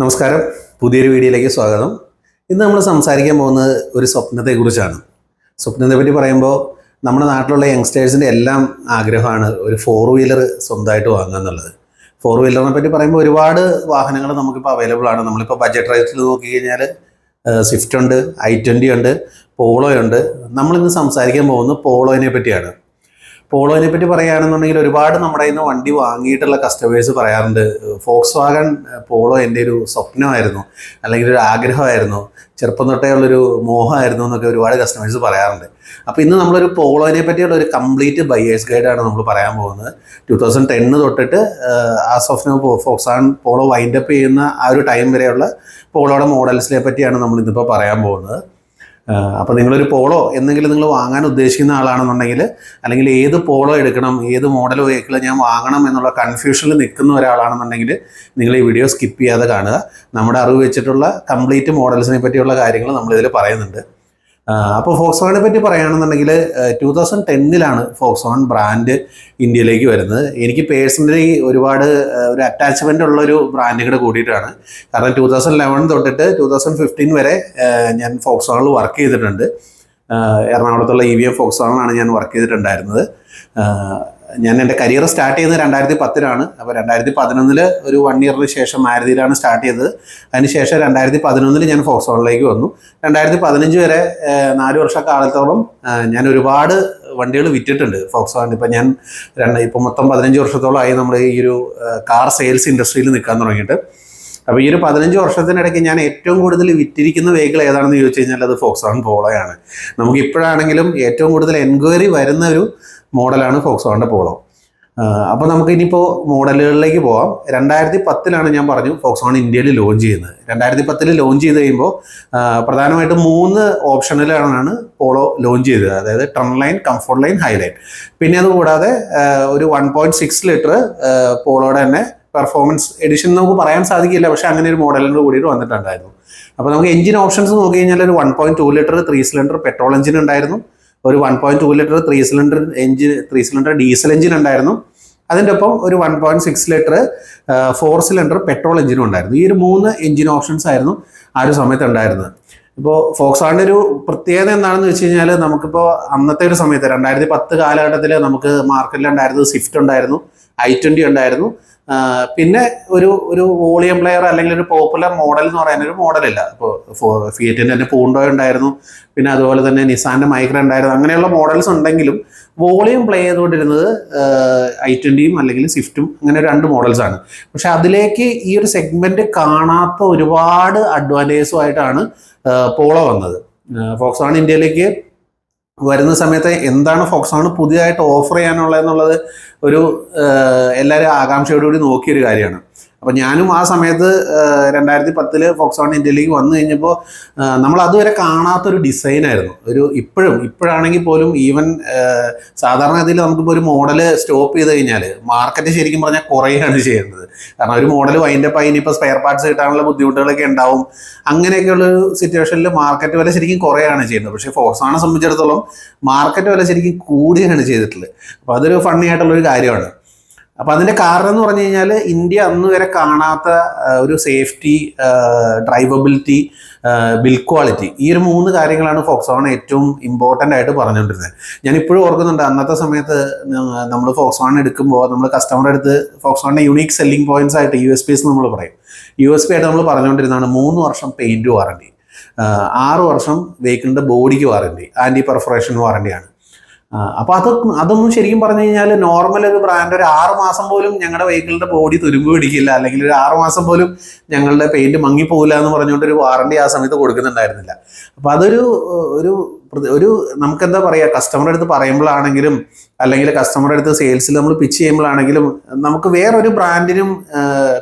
നമസ്കാരം. പുതിയൊരു വീഡിയോയിലേക്ക് സ്വാഗതം. ഇന്ന് നമ്മൾ സംസാരിക്കാൻ പോകുന്നത് ഒരു സ്വപ്നത്തെക്കുറിച്ചാണ്. സ്വപ്നത്തെ പറ്റി പറയുമ്പോൾ നമ്മുടെ നാട്ടിലുള്ള യങ്സ്റ്റേഴ്സിന്റെ എല്ലാം ആഗ്രഹമാണ് ഒരു ഫോർ വീലർ സ്വന്തമായിട്ട് വാങ്ങുക എന്നുള്ളത്. ഫോർ വീലറിനെ പറ്റി പറയുമ്പോൾ ഒരുപാട് വാഹനങ്ങൾ നമുക്കിപ്പോൾ അവൈലബിൾ ആണ്. നമ്മളിപ്പോൾ ബഡ്ജറ്റ് റേറ്റിൽ നോക്കിക്കഴിഞ്ഞാൽ സ്വിഫ്റ്റ് ഉണ്ട് ഐ ട്വന്റി ഉണ്ട് പോളോ ഉണ്ട്. നമ്മളിന്ന് സംസാരിക്കാൻ പോകുന്നത് പോളോയിനെ പറ്റിയാണ്. പോളോനെ പറ്റി പറയുകയാണെന്നുണ്ടെങ്കിൽ ഒരുപാട് നമ്മുടെ ഇന്ന് വണ്ടി വാങ്ങിയിട്ടുള്ള കസ്റ്റമേഴ്സ് പറയാറുണ്ട്. ഫോക്സ് വാഗൺ പോളോ എന്റെ ഒരു സ്വപ്നമായിരുന്നു. അല്ലെങ്കിൽ ഒരു ആഗ്രഹമായിരുന്നു. ചെറുപ്പം തൊട്ടേ ഉള്ളൊരു മോഹമായിരുന്നു എന്നൊക്കെ ഒരുപാട് കസ്റ്റമേഴ്സ് പറയാറുണ്ട്. അപ്പോൾ ഇന്ന് നമ്മളൊരു പോളോനെ പറ്റിയുള്ള ഒരു കംപ്ലീറ്റ് ബയേഴ്സ് ഗൈഡാണ് നമ്മൾ പറയാൻ പോകുന്നത്. ടു തൗസൻഡ് ടെന്ന് തൊട്ടിട്ട് ആ സ്വപ്നം ഫോക്സ് വാഗൺ പോളോ വൈൻഡപ്പ് ചെയ്യുന്ന ആ ഒരു ടൈം വരെയുള്ള പോളോയുടെ മോഡൽസിനെ പറ്റിയാണ് നമ്മൾ ഇന്നിപ്പോൾ പറയാൻ പോകുന്നത്. അപ്പോൾ നിങ്ങളൊരു പോളോ എന്തെങ്കിലും നിങ്ങൾ വാങ്ങാൻ ഉദ്ദേശിക്കുന്ന ആളാണെന്നുണ്ടെങ്കിൽ അല്ലെങ്കിൽ ഏത് പോളോ എടുക്കണം ഏത് മോഡൽ വെഹിക്കിൾ ഞാൻ വാങ്ങണം എന്നുള്ള കൺഫ്യൂഷനിൽ നിൽക്കുന്ന ഒരാളാണെന്നുണ്ടെങ്കിൽ നിങ്ങൾ ഈ വീഡിയോ സ്കിപ്പ് ചെയ്യാതെ കാണുക. നമ്മുടെ അറിവ് വെച്ചിട്ടുള്ള കംപ്ലീറ്റ് മോഡൽസിനെ പറ്റിയുള്ള കാര്യങ്ങൾ നമ്മളിതിൽ പറയുന്നുണ്ട്. അപ്പോൾ ഫോക്സ് വാഗനെ പറ്റി പറയുകയാണെന്നുണ്ടെങ്കിൽ ടൂ തൗസൻഡ് ടെന്നിലാണ് ഫോക്സ് വാഗൺ ബ്രാൻഡ് ഇന്ത്യയിലേക്ക് വരുന്നത്. എനിക്ക് പേഴ്സണലി ഒരുപാട് ഒരു അറ്റാച്ച്മെന്റ് ഉള്ളൊരു ഒരു ബ്രാൻഡുകൂടെ കൂടിയിട്ടാണ്. കാരണം ടൂ തൗസൻഡ് ലെവൻ തൊട്ടിട്ട് ടൂ തൗസൻഡ് ഫിഫ്റ്റീൻ വരെ ഞാൻ ഫോക്സ് വാഗണിൽ വർക്ക് ചെയ്തിട്ടുണ്ട് എറണാകുളത്തുള്ള ഇ വി എം ഫോക്സ് വാഗണിലാണ് ഞാൻ വർക്ക് ചെയ്തിട്ടുണ്ടായിരുന്നത്. ഞാൻ എന്റെ കരിയർ സ്റ്റാർട്ട് ചെയ്തത് രണ്ടായിരത്തി പത്തിലാണ് അപ്പോൾ രണ്ടായിരത്തി പതിനൊന്നിൽ ഒരു വൺ ഇയറിന് ശേഷം മാരുതിയിലാണ് സ്റ്റാർട്ട് ചെയ്തത്. അതിനുശേഷം രണ്ടായിരത്തി പതിനൊന്നിൽ ഞാൻ ഫോക്സോണിലേക്ക് വന്നു. രണ്ടായിരത്തി പതിനഞ്ച് വരെ നാല് വർഷ കാലത്തോളം ഞാൻ ഒരുപാട് വണ്ടികൾ വിറ്റിട്ടുണ്ട് ഫോക്സോൺ ഇപ്പം ഞാൻ രണ്ട് ഇപ്പം മൊത്തം പതിനഞ്ച് വർഷത്തോളമായി നമ്മൾ ഈ ഒരു കാർ സെയിൽസ് ഇൻഡസ്ട്രിയിൽ നിൽക്കാൻ തുടങ്ങിയിട്ട്. അപ്പോൾ ഈ ഒരു പതിനഞ്ച് വർഷത്തിനിടയ്ക്ക് ഞാൻ ഏറ്റവും കൂടുതൽ വിറ്റിരിക്കുന്ന വെഹിക്കിൾ ഏതാണെന്ന് ചോദിച്ചു കഴിഞ്ഞാൽ അത് ഫോക്സോൺ പോളോയാണ് നമുക്ക് ഇപ്പോഴാണെങ്കിലും ഏറ്റവും കൂടുതൽ എൻക്വയറി വരുന്ന ഒരു മോഡലാണ് ഫോക്സോണിന്റെ പോളോ. അപ്പോൾ നമുക്ക് ഇനിയിപ്പോൾ മോഡലുകളിലേക്ക് പോവാം. രണ്ടായിരത്തി പത്തിലാണ് ഞാൻ പറഞ്ഞു ഫോക്സോൺ ഇന്ത്യയിൽ ലോഞ്ച് ചെയ്യുന്നത്. രണ്ടായിരത്തി പത്തിൽ ലോഞ്ച് ചെയ്ത് കഴിയുമ്പോൾ പ്രധാനമായിട്ടും മൂന്ന് ഓപ്ഷനിലാണ് പോളോ ലോഞ്ച് ചെയ്തത്. അതായത് Trendline Comfortline Highline പിന്നെ അതുകൂടാതെ ഒരു വൺ പോയിന്റ് സിക്സ് ലിറ്റർ പോളോയുടെ തന്നെ പെർഫോമൻസ് എഡിഷൻ നമുക്ക് പറയാൻ സാധിക്കില്ല. പക്ഷേ അങ്ങനെ ഒരു മോഡലിന്റെ കൂടിയിട്ട് വന്നിട്ടുണ്ടായിരുന്നു. അപ്പോൾ നമുക്ക് എഞ്ചിൻ ഓപ്ഷൻസ് നോക്കി കഴിഞ്ഞാൽ ഒരു one point two litre three cylinder petrol engine ഉണ്ടായിരുന്നു. ഒരു one point two litre three cylinder engine three cylinder diesel engine ഉണ്ടായിരുന്നു. അതിന്റെ ഒപ്പം ഒരു one point six litre four cylinder petrol എഞ്ചിനും ഉണ്ടായിരുന്നു. ഈ ഒരു മൂന്ന് എഞ്ചിൻ ഓപ്ഷൻസ് ആയിരുന്നു ആ ഒരു സമയത്ത് ഉണ്ടായിരുന്നത്. ഇപ്പോൾ ഫോക്സാണിന്റെ ഒരു പ്രത്യേകത എന്താണെന്ന് വെച്ച് കഴിഞ്ഞാൽ നമുക്കിപ്പോൾ അന്നത്തെ ഒരു സമയത്ത് രണ്ടായിരത്തി പത്ത് കാലഘട്ടത്തിൽ നമുക്ക് മാർക്കറ്റിൽ ഉണ്ടായിരുന്നത് സ്വിഫ്റ്റ് ഉണ്ടായിരുന്നു ഐ ട്വന്റി ഉണ്ടായിരുന്നു. പിന്നെ ഒരു ഒരു വോളിയം പ്ലെയർ അല്ലെങ്കിൽ ഒരു പോപ്പുലർ മോഡൽ എന്ന് പറയുന്ന ഒരു മോഡലില്ല. ഇപ്പോൾ ഫിയറ്റിന്റെ തന്നെ പൂണ്ടോ ഉണ്ടായിരുന്നു പിന്നെ അതുപോലെ തന്നെ നിസാന്റെ മൈക്ര ഉണ്ടായിരുന്നു അങ്ങനെയുള്ള മോഡൽസ് ഉണ്ടെങ്കിലും വോളിയം പ്ലേ ചെയ്തുകൊണ്ടിരുന്നത് ഐ ട്വന്റിയും അല്ലെങ്കിൽ സ്വിഫ്റ്റും അങ്ങനെ രണ്ട് മോഡൽസാണ് പക്ഷെ അതിലേക്ക് ഈ ഒരു സെഗ്മെന്റ് കാണാത്ത ഒരുപാട് അഡ്വാന്റേജുമായിട്ടാണ് പോളോ വന്നത്. ഫോക്സോൺ ഇന്ത്യയിലേക്ക് വരുന്ന സമയത്ത് എന്താണ് ഫോക്സ് ആണ് പുതിയതായിട്ട് ഓഫർ ചെയ്യാനുള്ളത് എന്നുള്ളത് ഒരു എല്ലാവരും ആകാംക്ഷയോടുകൂടി നോക്കിയൊരു കാര്യമാണ്. അപ്പം ഞാനും ആ സമയത്ത് രണ്ടായിരത്തി പത്തിൽ ഫോക്സോൺ ഇന്ത്യയിലേക്ക് വന്നു കഴിഞ്ഞപ്പോൾ നമ്മൾ അതുവരെ കാണാത്തൊരു ഡിസൈനായിരുന്നു ഒരു ഇപ്പോഴും ഇപ്പോഴാണെങ്കിൽ പോലും ഈവൻ സാധാരണ ഗതിയിൽ നമുക്കിപ്പോൾ ഒരു മോഡൽ സ്റ്റോപ്പ് ചെയ്ത് കഴിഞ്ഞാൽ മാർക്കറ്റ് ശരിക്കും പറഞ്ഞാൽ കുറയുകയാണ് ചെയ്യുന്നത്. കാരണം ഒരു മോഡൽ വൈൻഡപ്പ് ആയി ഇനിയിപ്പോൾ സ്പെയർ പാർട്സ് കിട്ടാനുള്ള ബുദ്ധിമുട്ടുകളൊക്കെ ഉണ്ടാവും. അങ്ങനെയൊക്കെയുള്ള ഒരു സിറ്റുവേഷനിൽ മാർക്കറ്റ് വില ശരിക്കും കുറയാണ് ചെയ്യുന്നത്. പക്ഷേ ഫോക്സോണെ സംബന്ധിച്ചിടത്തോളം മാർക്കറ്റ് വില ശരിക്കും കൂടുകയാണ് ചെയ്തിട്ടുള്ളത്. അപ്പോൾ അതൊരു ഫണ്ണി ആയിട്ടുള്ള ഒരു കാര്യമാണ്. അപ്പോൾ അതിന്റെ കാരണം എന്ന് പറഞ്ഞു കഴിഞ്ഞാൽ ഇന്ത്യ അന്ന് വരെ കാണാത്ത ഒരു സേഫ്റ്റി ഡ്രൈവബിലിറ്റി ബിൽ ക്വാളിറ്റി ഈ ഒരു മൂന്ന് കാര്യങ്ങളാണ് ഫോക്സോൺ ഏറ്റവും ഇമ്പോർട്ടന്റ് ആയിട്ട് പറഞ്ഞുകൊണ്ടിരുന്നത്. ഞാൻ ഇപ്പോഴും ഓർക്കുന്നുണ്ട് അന്നത്തെ സമയത്ത് നമ്മൾ ഫോക്സോൺ എടുക്കുമ്പോൾ നമ്മൾ കസ്റ്റമറുടെ അടുത്ത് ഫോക്സോണിന്റെ യുണീക്ക് സെല്ലിംഗ് പോയിന്റ്സ് ആയിട്ട് യു എസ് പി എന്ന് നമ്മൾ പറയും. യു എസ് പി ആയിട്ട് നമ്മൾ പറഞ്ഞുകൊണ്ടിരുന്നതാണ് മൂന്ന് വർഷം പെയിന്റ് വാറണ്ടി ആറ് വർഷം വെഹിക്കിളിന്റെ ബോഡിക്ക് വാറണ്ടി ആന്റി പെർഫറേഷൻ വാറണ്ടിയാണ് അപ്പോൾ അത് അതൊന്നും ശരിക്കും പറഞ്ഞു കഴിഞ്ഞാൽ നോർമൽ ഒരു ബ്രാൻഡ് ഒരു ആറ് മാസം പോലും ഞങ്ങളുടെ വെഹിക്കിളിന്റെ ബോഡി തുരുമ്പ് പിടിക്കില്ല. അല്ലെങ്കിൽ ഒരു ആറ് മാസം പോലും ഞങ്ങളുടെ പെയിന്റ് മങ്ങിപ്പോകില്ല എന്ന് പറഞ്ഞുകൊണ്ട് ഒരു വാറണ്ടി ആ സമയത്ത് കൊടുക്കുന്നുണ്ടായിരുന്നില്ല. അപ്പോൾ അതൊരു ഒരു ഒരു നമുക്കെന്താ പറയുക കസ്റ്റമറുടെ അടുത്ത് പറയുമ്പോഴാണെങ്കിലും അല്ലെങ്കിൽ കസ്റ്റമറുടെ അടുത്ത് സെയിൽസിൽ നമ്മൾ പിച്ച് ചെയ്യുമ്പോഴാണെങ്കിലും നമുക്ക് വേറൊരു ബ്രാൻഡിനും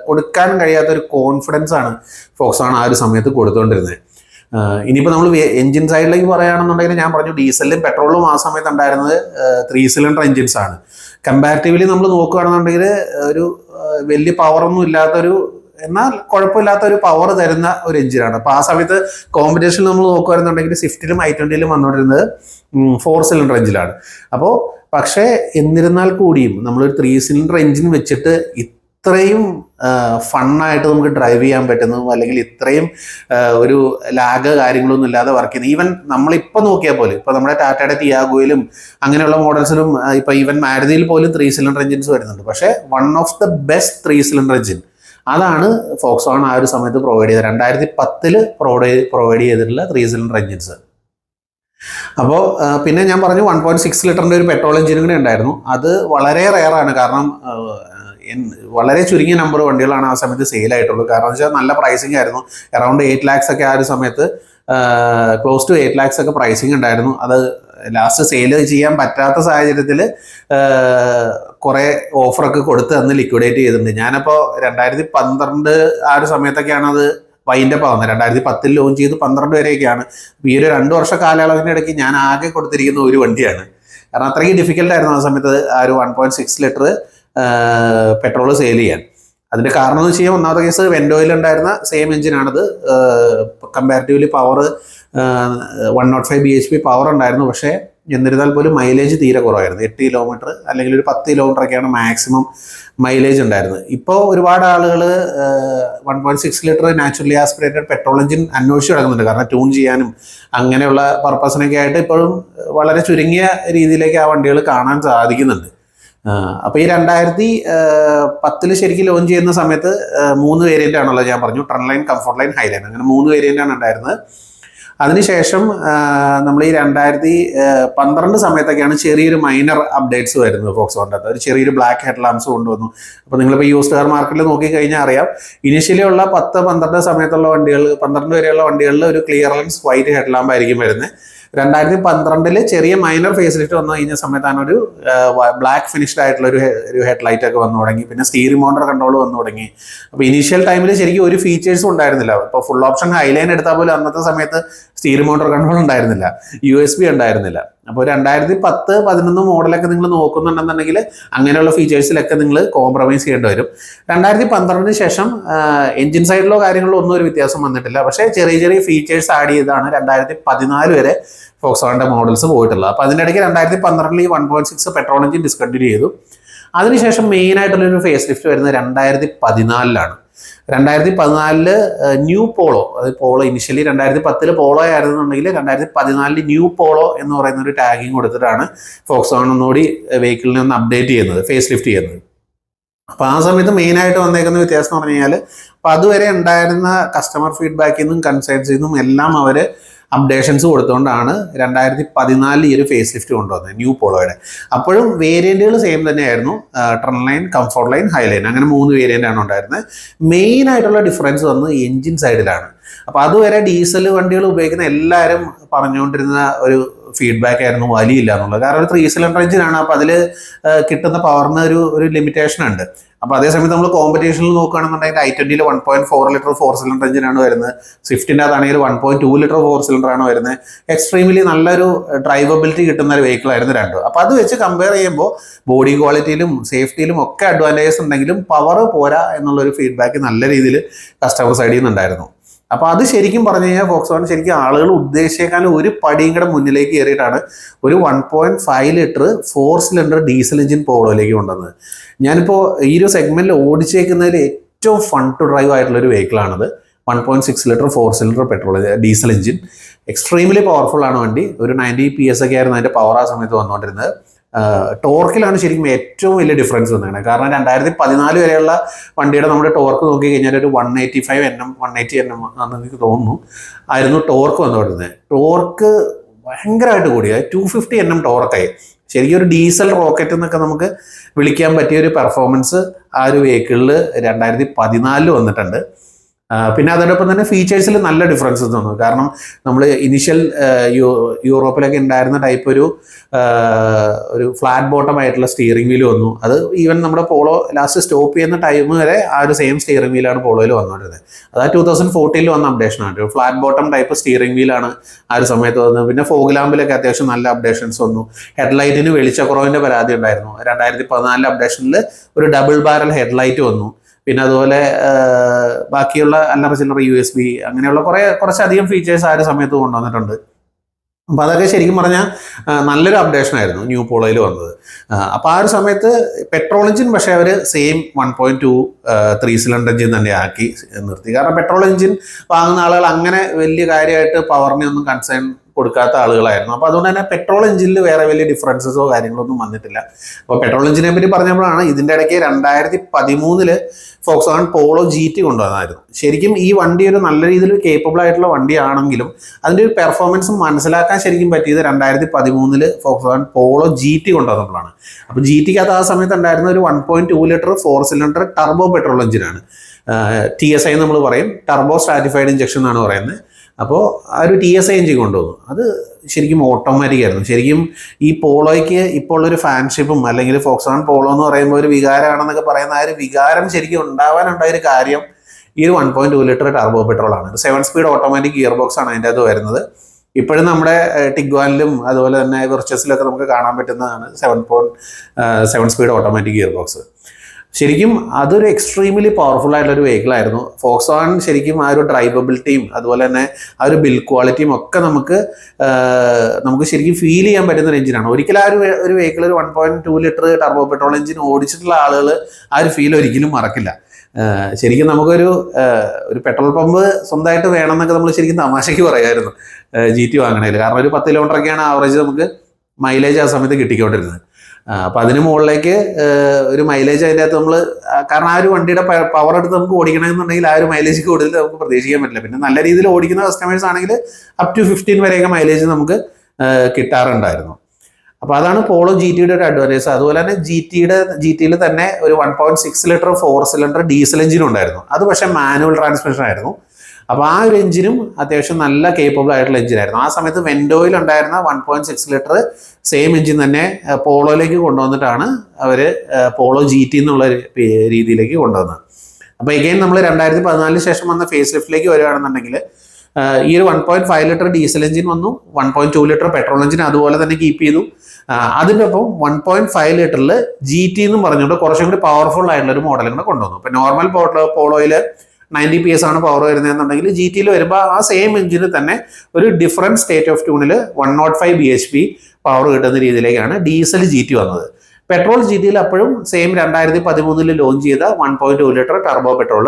കൊടുക്കാൻ കഴിയാത്ത ഒരു കോൺഫിഡൻസ് ആണ് ഫോക്സോൺ ആ ഒരു സമയത്ത് കൊടുത്തുകൊണ്ടിരുന്നത് ഇനിയിപ്പോൾ നമ്മൾ എഞ്ചിൻ സൈഡിലേക്ക് പറയുകയാണെന്നുണ്ടെങ്കിൽ ഞാൻ പറഞ്ഞു ഡീസലും പെട്രോളും ആ സമയത്ത് ഉണ്ടായിരുന്നത് ത്രീ സിലിണ്ടർ എഞ്ചിൻസ് ആണ്. കമ്പാരിറ്റീവ്ലി നമ്മൾ നോക്കുകയാണെന്നുണ്ടെങ്കിൽ ഒരു വലിയ പവറൊന്നും ഇല്ലാത്തൊരു എന്നാൽ കുഴപ്പമില്ലാത്ത ഒരു പവർ തരുന്ന ഒരു എഞ്ചിനാണ് അപ്പോൾ ആ സമയത്ത് കോമ്പറ്റീഷൻ നമ്മൾ നോക്കുകയാണെന്നുണ്ടെങ്കിൽ സ്വിഫ്റ്റിലും ഐ ട്വന്റിയിലും വന്നുകൊണ്ടിരുന്നത് ഫോർ സിലിണ്ടർ എഞ്ചിലാണ് അപ്പോൾ പക്ഷേ എന്നിരുന്നാൽ കൂടിയും നമ്മളൊരു ത്രീ സിലിണ്ടർ എഞ്ചിൻ വെച്ചിട്ട് ഇത്രയും ഫണ്ണായിട്ട് നമുക്ക് ഡ്രൈവ് ചെയ്യാൻ പറ്റുന്നതും അല്ലെങ്കിൽ ഇത്രയും ഒരു ലാഗ് കാര്യങ്ങളൊന്നും ഇല്ലാതെ വർക്ക് ചെയ്യുന്നത് ഈവൻ നമ്മളിപ്പോൾ നോക്കിയാൽ പോലും ഇപ്പോൾ നമ്മുടെ ടാറ്റയുടെ ടിയാഗോയിലും അങ്ങനെയുള്ള മോഡൽസിലും ഇപ്പോൾ ഈവൻ മാരുതിയിൽ പോലും ത്രീ സിലിണ്ടർ എഞ്ചിൻസ് വരുന്നുണ്ട്. പക്ഷേ one of the best three cylinder engine അതാണ് ഫോക്സോൺ ആ ഒരു സമയത്ത് പ്രൊവൈഡ് ചെയ്തത്. രണ്ടായിരത്തി പത്തിൽ പ്രൊവൈഡ് പ്രൊവൈഡ് ചെയ്തിട്ടുള്ള ത്രീ സിലിണ്ടർ എഞ്ചിൻസ് അപ്പോൾ പിന്നെ ഞാൻ പറഞ്ഞു വൺ പോയിന്റ് സിക്സ് ലിറ്ററിന്റെ ഒരു പെട്രോൾ എഞ്ചിനും കൂടെ ഉണ്ടായിരുന്നു. അത് വളരെ റെയറാണ് കാരണം വളരെ ചുരുങ്ങിയ നമ്പർ വണ്ടികളാണ് ആ സമയത്ത് സെയിൽ ആയിട്ടുള്ളൂ കാരണം വെച്ചാൽ നല്ല പ്രൈസിങ് ആയിരുന്നു. അറൗണ്ട് എയ്റ്റ് ലാക്സ് ഒക്കെ ആ ഒരു സമയത്ത് ക്ലോസ് ടു എയ്റ്റ് ലാക്സ് ഒക്കെ പ്രൈസിങ് ഉണ്ടായിരുന്നു. അത് ലാസ്റ്റ് സെയിൽ ചെയ്യാൻ പറ്റാത്ത സാഹചര്യത്തിൽ കുറേ ഓഫറൊക്കെ കൊടുത്ത് അന്ന് ലിക്വിഡേറ്റ് ചെയ്തിട്ടുണ്ട്. ഞാനപ്പോൾ രണ്ടായിരത്തി പന്ത്രണ്ട് ആ ഒരു സമയത്തൊക്കെയാണ് അത് വൈൻഡപ്പ് ആവുന്നത്. രണ്ടായിരത്തി പത്തിൽ ലോഞ്ച് ചെയ്ത് പന്ത്രണ്ട് വരെയൊക്കെയാണ്. ഈ ഒരു രണ്ട് വർഷ കാലയളവിന്റെ ഇടയ്ക്ക് ഞാൻ ആകെ കൊടുത്തിരിക്കുന്ന ഒരു വണ്ടിയാണ്. കാരണം അത്രയ്ക്ക് ഡിഫിക്കൽട്ടായിരുന്നു ആ സമയത്ത് ആ ഒരു one point six litre petrol sale ചെയ്യാൻ. അതിന്റെ കാരണം എന്ന് വെച്ച് കഴിഞ്ഞാൽ ഒന്നാമത്തെ കേസ് വെൻഡോയിൽ ഉണ്ടായിരുന്ന same എഞ്ചിനാണത് comparatively power one nought five B H P power ഉണ്ടായിരുന്നു. പക്ഷേ എന്നിരുന്നാൽ പോലും മൈലേജ് തീരെ കുറവായിരുന്നു. എട്ട് കിലോമീറ്റർ അല്ലെങ്കിൽ ഒരു പത്ത് കിലോമീറ്റർ ഒക്കെയാണ് മാക്സിമം മൈലേജ് ഉണ്ടായിരുന്നത്. ഇപ്പോൾ ഒരുപാട് ആളുകൾ one point six litre naturally aspirated petrol engine അന്വേഷിച്ച് കിടക്കുന്നുണ്ട് കാരണം ട്യൂൺ ചെയ്യാനും അങ്ങനെയുള്ള പർപ്പസിനൊക്കെ ആയിട്ട് ഇപ്പോഴും വളരെ ചുരുങ്ങിയ രീതിയിലേക്ക് ആ വണ്ടികൾ കാണാൻ സാധിക്കുന്നുണ്ട്. അപ്പോൾ ഈ രണ്ടായിരത്തി പത്തിൽ ശരിക്കും ലോഞ്ച് ചെയ്യുന്ന സമയത്ത് മൂന്ന് വേരിയന്റ് ആണല്ലോ ഞാൻ പറഞ്ഞു. Trendline Comfortline Highline അങ്ങനെ മൂന്ന് വേരിയന്റ് ആണ് ഉണ്ടായിരുന്നത്. അതിനുശേഷം നമ്മൾ ഈ രണ്ടായിരത്തി പന്ത്രണ്ട് സമയത്തൊക്കെയാണ് ചെറിയൊരു മൈനർ അപ്ഡേറ്റ്സ് വരുന്നത് ഫോക്സ് വണ്ടത്ത് ഒരു ചെറിയൊരു ബ്ലാക്ക് ഹെഡ് ലാംസ് കൊണ്ടുവന്നു അപ്പോൾ നിങ്ങളിപ്പോൾ യൂസ് കാർ മാർക്കറ്റിൽ നോക്കിക്കഴിഞ്ഞാൽ അറിയാം ഇനിഷ്യലി ഉള്ള പത്ത് പന്ത്രണ്ട് സമയത്തുള്ള വണ്ടികൾ പന്ത്രണ്ട് വരെയുള്ള വണ്ടികളിൽ ഒരു ക്ലിയറൻസ് വൈറ്റ് ഹെഡ് ആയിരിക്കും വരുന്നത്. രണ്ടായിരത്തി പന്ത്രണ്ടിൽ ചെറിയ മൈനർ ഫേസ് ലിഫ്റ്റ് വന്നു കഴിഞ്ഞ സമയത്താണ് ഒരു ബ്ലാക്ക് ഫിനിഷ്ഡ് ആയിട്ടുള്ള ഒരു ഹെഡ് ലൈറ്റ് ഒക്കെ വന്നു തുടങ്ങി. പിന്നെ സ്റ്റീറിംഗ് മോണ്ടർ കൺട്രോൾ വന്നു തുടങ്ങി. അപ്പോൾ ഇനീഷ്യൽ ടൈമിൽ ശരിക്കും ഒരു ഫീച്ചേഴ്സും ഉണ്ടായിരുന്നില്ല. ഇപ്പോൾ ഫുൾ ഓപ്ഷൻ ഹൈലൈൻ എടുത്താൽ പോലും അന്നത്തെ സമയത്ത് സ്റ്റീറിംഗ് മോണ്ടർ കൺട്രോൾ ഉണ്ടായിരുന്നില്ല. യു എസ് ബി ഉണ്ടായിരുന്നില്ല. അപ്പോൾ രണ്ടായിരത്തി പത്ത് പതിനൊന്ന് മോഡലൊക്കെ നിങ്ങൾ നോക്കുന്നുണ്ടെന്നുണ്ടെങ്കിൽ അങ്ങനെയുള്ള ഫീച്ചേഴ്സിലൊക്കെ നിങ്ങൾ കോംപ്രമൈസ് ചെയ്യേണ്ടി വരും. രണ്ടായിരത്തി പന്ത്രണ്ടിന് ശേഷം എഞ്ചിൻ സൈഡിലോ കാര്യങ്ങളോ ഒന്നും ഒരു വ്യത്യാസം വന്നിട്ടില്ല. പക്ഷേ ചെറിയ ചെറിയ ഫീച്ചേഴ്സ് ആഡ് ചെയ്താണ് രണ്ടായിരത്തി പതിനാല് വരെ ഫോക്സോണിന്റെ മോഡൽസ് പോയിട്ടുള്ളത്. അപ്പോൾ അതിനിടയ്ക്ക് രണ്ടായിരത്തി പന്ത്രണ്ടിൽ ഈ one point six petrol engine discontinue ചെയ്തു. അതിനുശേഷം മെയിൻ ആയിട്ടുള്ളൊരു ഫേസ് ലിഫ്റ്റ് വരുന്നത് രണ്ടായിരത്തി പതിനാലിലാണ് രണ്ടായിരത്തി പതിനാലിൽ ന്യൂ പോളോ അത് പോളോ ഇനിഷ്യലി രണ്ടായിരത്തി പത്തിൽ പോളോ ആയിരുന്നുണ്ടെങ്കിൽ രണ്ടായിരത്തി പതിനാലിൽ ന്യൂ പോളോ എന്ന് പറയുന്ന ഒരു ടാഗിങ് കൊടുത്തിട്ടാണ് ഫോക്സ് ഓൺ ഒന്നുകൂടി വെഹിക്കിളിനെ ഒന്ന് അപ്ഡേറ്റ് ചെയ്യുന്നത് ഫേസ് ലിഫ്റ്റ് ചെയ്യുന്നത്. അപ്പോൾ ആ സമയത്ത് മെയിനായിട്ട് വന്നേക്കുന്ന വ്യത്യാസം എന്ന് പറഞ്ഞു കഴിഞ്ഞാൽ അപ്പോൾ അതുവരെ ഉണ്ടായിരുന്ന കസ്റ്റമർ ഫീഡ്ബാക്കിൽ നിന്നും കൺസൈൻസിൽ നിന്നും എല്ലാം അവർ അപ്ഡേഷൻസ് കൊടുത്തുകൊണ്ടാണ് രണ്ടായിരത്തി പതിനാലിൽ ഈ ഒരു ഫേസ് ലിഫ്റ്റ് കൊണ്ടുവന്നത് ന്യൂ പോളോയുടെ. അപ്പോഴും വേരിയന്റുകൾ സെയിം തന്നെയായിരുന്നു. Trendline Comfortline Highline അങ്ങനെ മൂന്ന് വേരിയന്റ് ആണ് ഉണ്ടായിരുന്നത്. മെയിൻ ആയിട്ടുള്ള ഡിഫറൻസ് വന്ന് എഞ്ചിൻ സൈഡിലാണ് അപ്പോൾ അതുവരെ ഡീസൽ വണ്ടികൾ ഉപയോഗിക്കുന്ന എല്ലാവരും പറഞ്ഞുകൊണ്ടിരുന്ന ഒരു ഫീഡ്ബാക്ക് ആയിരുന്നു വലിയില്ല എന്നുള്ളത്. കാരണം ഒരു ത്രീ സിലിണ്ടർ എഞ്ചിനാണ് അപ്പോൾ അതിൽ കിട്ടുന്ന പവറിന് ഒരു ഒരു ലിമിറ്റേഷൻ ഉണ്ട്. അപ്പോൾ അതേസമയത്ത് നമ്മൾ കോമ്പറ്റീഷനിൽ നോക്കുകയാണെന്നുണ്ടെങ്കിൽ I ട്വന്റിയിൽ one point four litre four cylinder എഞ്ചിനാണ് വരുന്നത്. സ്വിഫ്റ്റിന്റെ അതാണെങ്കിൽ one point two litre four cylinder ആണ് വരുന്നത്. എക്സ്ട്രീംലി നല്ലൊരു ഡ്രൈവബിലിറ്റി കിട്ടുന്ന ഒരു വെഹിക്കിൾ ആയിരുന്നു രണ്ടും. അപ്പോൾ അത് വെച്ച് കമ്പയർ ചെയ്യുമ്പോൾ ബോഡി ക്വാളിറ്റിയിലും സേഫ്റ്റിയിലും ഒക്കെ അഡ്വാന്റേജസ് ഉണ്ടെങ്കിലും പവർ പോരാ എന്നുള്ളൊരു ഫീഡ്ബാക്ക് നല്ല രീതിയിൽ കസ്റ്റമർ സൈഡിൽ നിന്നുണ്ടായിരുന്നു. അപ്പോൾ അത് ശരിക്കും പറഞ്ഞു കഴിഞ്ഞാൽ ഫോക്സോൺ ശരിക്കും ആളുകൾ ഉദ്ദേശിക്കാൻ ഒരു പടിയും കൂടെ മുന്നിലേക്ക് കയറിയിട്ടാണ് ഒരു one point five litre four cylinder diesel engine പോളോയിലേക്ക് കൊണ്ടുവന്നത്. ഞാനിപ്പോൾ ഈ ഒരു സെഗ്മെന്റിൽ ഓടിച്ചേക്കുന്നതിൽ ഏറ്റവും ഫൺ ടു ഡ്രൈവ് ആയിട്ടുള്ള ഒരു വെഹിക്കിളാണത് one point six litre four cylinder petrol diesel engine extremely powerful ആണ് വണ്ടി. ഒരു നയന്റി പി എസ് ഒക്കെ ആയിരുന്നു അതിന്റെ പവർ ആ സമയത്ത് വന്നുകൊണ്ടിരുന്നത്. ടോർക്കിലാണ് ശരിക്കും ഏറ്റവും വലിയ ഡിഫറൻസ് വന്നിരിക്കുന്നത് കാരണം രണ്ടായിരത്തി പതിനാല് വരെയുള്ള വണ്ടിയുടെ നമ്മുടെ ടോർക്ക് നോക്കി കഴിഞ്ഞാൽ ഒരു one eighty five N M one eighty N M ആണെന്ന് എനിക്ക് തോന്നുന്നു. ആയിരുന്നു ടോർക്ക് വന്നു വന്നുകൊണ്ടിരുന്നത്. ടോർക്ക് ഭയങ്കരമായിട്ട് കൂടി. ടു ഫിഫ്റ്റി എൻ എം ടോർക്കായി. ശരിക്കും ഒരു ഡീസൽ റോക്കറ്റ് എന്നൊക്കെ നമുക്ക് വിളിക്കാൻ പറ്റിയ ഒരു പെർഫോമൻസ് ആ ഒരു വെഹിക്കിളിൽ രണ്ടായിരത്തി പതിനാലിൽ വന്നിട്ടുണ്ട്. പിന്നെ അതോടൊപ്പം തന്നെ ഫീച്ചേഴ്സിൽ നല്ല ഡിഫറൻസ് തോന്നുന്നു കാരണം നമ്മൾ ഇനിഷ്യൽ യൂറോപ്പിലൊക്കെ ഉണ്ടായിരുന്ന ടൈപ്പ് ഒരു ഒരു ഫ്ലാറ്റ് ബോട്ടം ആയിട്ടുള്ള സ്റ്റിയറിംഗ് വീൽ വന്നു. അത് ഈവൻ നമ്മുടെ പോളോ ലാസ്റ്റ് സ്റ്റോപ്പ് ചെയ്യുന്ന ടൈം വരെ ആ ഒരു സെയിം സ്റ്റിയറിംഗ് വീലാണ് പോളോയിൽ വന്നുകൊണ്ടിരുന്നത്. അത് ടൂ തൗസൻഡ് ഫോർട്ടീനിൽ വന്ന അപ്ഡേഷനാണ് ഫ്ലാറ്റ് ബോട്ടം ടൈപ്പ് സ്റ്റിയറിംഗ് വീലാണ് ആ ഒരു സമയത്ത് വന്നത്. പിന്നെ ഫോഗ് ലാമ്പിലൊക്കെ അത്യാവശ്യം നല്ല അപ്ഡേഷൻസ് വന്നു. ഹെഡ്ലൈറ്റിന് വെളിച്ചക്കുറവിന്റെ പരാതി ഉണ്ടായിരുന്നു. രണ്ടായിരത്തി പതിനാലിലെ അപ്ഡേഷനിൽ ഒരു ഡബിൾ ബാരൽ ഹെഡ്ലൈറ്റ് വന്നു. പിന്നെ അതുപോലെ ബാക്കിയുള്ള അല്ലറ ചില്ലറ യു എസ് ബി അങ്ങനെയുള്ള കുറേ കുറച്ചധികം ഫീച്ചേഴ്സ് ആ ഒരു സമയത്ത് കൊണ്ടുവന്നിട്ടുണ്ട്. അപ്പോൾ അതൊക്കെ ശരിക്കും പറഞ്ഞാൽ നല്ലൊരു അപ്ഡേഷൻ ആയിരുന്നു ന്യൂ പോളോയിൽ വന്നത്. അപ്പോൾ ആ ഒരു സമയത്ത് പെട്രോൾ എഞ്ചിൻ പക്ഷേ അവർ same one point two three cylinder engine തന്നെ ആക്കി നിർത്തി. കാരണം പെട്രോൾ എഞ്ചിൻ വാങ്ങുന്ന ആളുകൾ അങ്ങനെ വലിയ കാര്യമായിട്ട് പവറിനെ ഒന്നും കൺസേൺ കൊടുക്കാത്ത ആളുകളായിരുന്നു. അപ്പോൾ അതുകൊണ്ട് തന്നെ പെട്രോൾ എഞ്ചിനിൽ വേറെ വലിയ ഡിഫറൻസസോ കാര്യങ്ങളൊന്നും വന്നിട്ടില്ല. അപ്പോൾ പെട്രോൾ എഞ്ചിനെ പറ്റി പറഞ്ഞപ്പോഴാണ് ഇതിന്റെ ഇടയ്ക്ക് രണ്ടായിരത്തി പതിമൂന്നിൽ Volkswagen Polo G T കൊണ്ടുവന്നായിരുന്നു. ശരിക്കും ഈ വണ്ടി ഒരു നല്ല രീതിയിൽ കേപ്പബിൾ ആയിട്ടുള്ള വണ്ടിയാണെങ്കിലും അതിന്റെ ഒരു പെർഫോമൻസ് മനസ്സിലാക്കാൻ ശരിക്കും പറ്റിയത് രണ്ടായിരത്തി പതിമൂന്നിൽ Volkswagen Polo G T കൊണ്ടുവന്നപ്പോഴാണ്. അപ്പോൾ ജി ടിക്കകത്ത് ആ സമയത്ത് ഉണ്ടായിരുന്ന ഒരു one point two litre four cylinder turbo petrol എഞ്ചിനാണ് ടി എസ് ഐ നമ്മൾ പറയും. ടർബോ സ്ട്രാറ്റിഫൈഡ് ഇഞ്ചക്ഷൻ എന്നാണ് പറയുന്നത്. അപ്പോൾ ആ ഒരു ടി എസ് ഐ എഞ്ചിൻ കൊണ്ടുവന്നു. അത് ശരിക്കും ഓട്ടോമാറ്റിക് ആയിരുന്നു. ശരിക്കും ഈ പോളോയ്ക്ക് ഇപ്പോൾ ഉള്ളൊരു ഫാൻഷിപ്പും അല്ലെങ്കിൽ ഫോക്സ് ആൺ പോളോ എന്ന് പറയുമ്പോൾ ഒരു വികാരമാണെന്നൊക്കെ പറയുന്ന ആ ഒരു വികാരം ശരിക്കും ഉണ്ടാവാനുണ്ടായ ഒരു കാര്യം ഈ ഒരു one point two litre turbo petrol ആണ്. Seven speed automatic gear box ആണ് അതിന്റെ അത് വരുന്നത്. ഇപ്പോഴും നമ്മുടെ ടിഗ്വാനിലും അതുപോലെ തന്നെ വിർച്ചസിലൊക്കെ നമുക്ക് കാണാൻ പറ്റുന്നതാണ് seven point seven speed automatic gear box ശരിക്കും അതൊരു എക്സ്ട്രീംലി പവർഫുൾ ആയിട്ടുള്ള ഒരു വെഹിക്കിൾ ആയിരുന്നു. ഫോക്സ് വാഗൺ ശരിക്കും ആ ഒരു ഡ്രൈവബിലിറ്റിയും അതുപോലെ തന്നെ ആ ഒരു ബിൽ ക്വാളിറ്റിയും ഒക്കെ നമുക്ക് നമുക്ക് ശരിക്കും ഫീൽ ചെയ്യാൻ പറ്റുന്ന ഒരു എഞ്ചിനാണ് ഒരിക്കലും ആ ഒരു ഒരു വെഹിക്കിൾ ഒരു one point two litre turbo petrol engine ഓടിച്ചിട്ടുള്ള ആളുകൾ ആ ഒരു ഫീൽ ഒരിക്കലും മറക്കില്ല. ശരിക്കും നമുക്കൊരു ഒരു പെട്രോൾ പമ്പ് സ്വന്തമായിട്ട് വേണമെന്നൊക്കെ നമ്മൾ ശരിക്കും തമാശയ്ക്ക് പറയായിരുന്നു. ജി ടി വാങ്ങണേൽ കാരണം ഒരു പത്ത് കിലോമീറ്ററൊക്കെയാണ് ആവറേജ് നമുക്ക് മൈലേജ് ആ സമയത്ത് കിട്ടിക്കൊണ്ടിരുന്നത്. അപ്പം അതിന് മുകളിലേക്ക് ഒരു മൈലേജ് അതിന്റെ അകത്ത് നമ്മൾ കാരണം ആ ഒരു വണ്ടിയുടെ പവർ എടുത്ത് നമുക്ക് ഓടിക്കണമെന്നുണ്ടെങ്കിൽ ആ ഒരു മൈലേജ് കൂടുതൽ നമുക്ക് പ്രതീക്ഷിക്കാൻ പറ്റില്ല. പിന്നെ നല്ല രീതിയിൽ ഓടിക്കുന്ന കസ്റ്റമേഴ്സ് ആണെങ്കിൽ അപ് ടു ഫിഫ്റ്റീൻ വരെയൊക്കെ മൈലേജ് നമുക്ക് കിട്ടാറുണ്ടായിരുന്നു. അപ്പോൾ അതാണ് പോളോ ജി ടിയുടെ ഒരു അഡ്വാന്റേജ് അതുപോലെ തന്നെ ജി ടിയുടെ ജി ടിയിൽ തന്നെ ഒരു one point six litre four cylinder diesel എഞ്ചിനും ഉണ്ടായിരുന്നു. അത് പക്ഷേ മാനുവൽ ട്രാൻസ്മിഷൻ ആയിരുന്നു. അപ്പോൾ ആ ഒരു എഞ്ചിനും അത്യാവശ്യം നല്ല കേപ്പബിൾ ആയിട്ടുള്ള എഞ്ചിനായിരുന്നു ആ സമയത്ത് വെൻഡോയിൽ ഉണ്ടായിരുന്ന one point six litre same engine തന്നെ പോളോയിലേക്ക് കൊണ്ടുവന്നിട്ടാണ് അവർ പോളോ ജി ടി എന്നുള്ള രീതിയിലേക്ക് കൊണ്ടുവന്നത്. അപ്പോൾ എഗെയിൻ നമ്മൾ രണ്ടായിരത്തി പതിനാലിന് ശേഷം വന്ന ഫേസ് ലിഫ്റ്റിലേക്ക് വരികയാണെന്നുണ്ടെങ്കിൽ ഈ ഒരു one point five litre diesel engine വന്നു one point two litre petrol engine അതുപോലെ തന്നെ കീപ്പ് ചെയ്തു. അതിനൊപ്പം വൺ പോയിന്റ് ഫൈവ് ലിറ്ററിൽ ജി ടി എന്നും പറഞ്ഞുകൊണ്ട് കുറച്ചും കൂടി പവർഫുൾ ആയിട്ടുള്ള ഒരു മോഡലും കൂടെ കൊണ്ടുവന്നു. ഇപ്പം നോർമൽ പോളോ പോളോയിൽ നയന്റി പി എസ് ആണ് പവർ വരുന്നതെന്നുണ്ടെങ്കിൽ ജി ടിയിൽ വരുമ്പോൾ ആ സെയിം എഞ്ചിന് തന്നെ ഒരു different state of ട്യൂണിൽ one nought five B H P power കിട്ടുന്ന രീതിയിലേക്കാണ് ഡീസൽ ജി ടി വന്നത്. പെട്രോൾ ജി ടിയിൽ അപ്പോഴും സെയിം രണ്ടായിരത്തി പതിമൂന്നിൽ ലോഞ്ച് ചെയ്ത one point two litre turbo petrol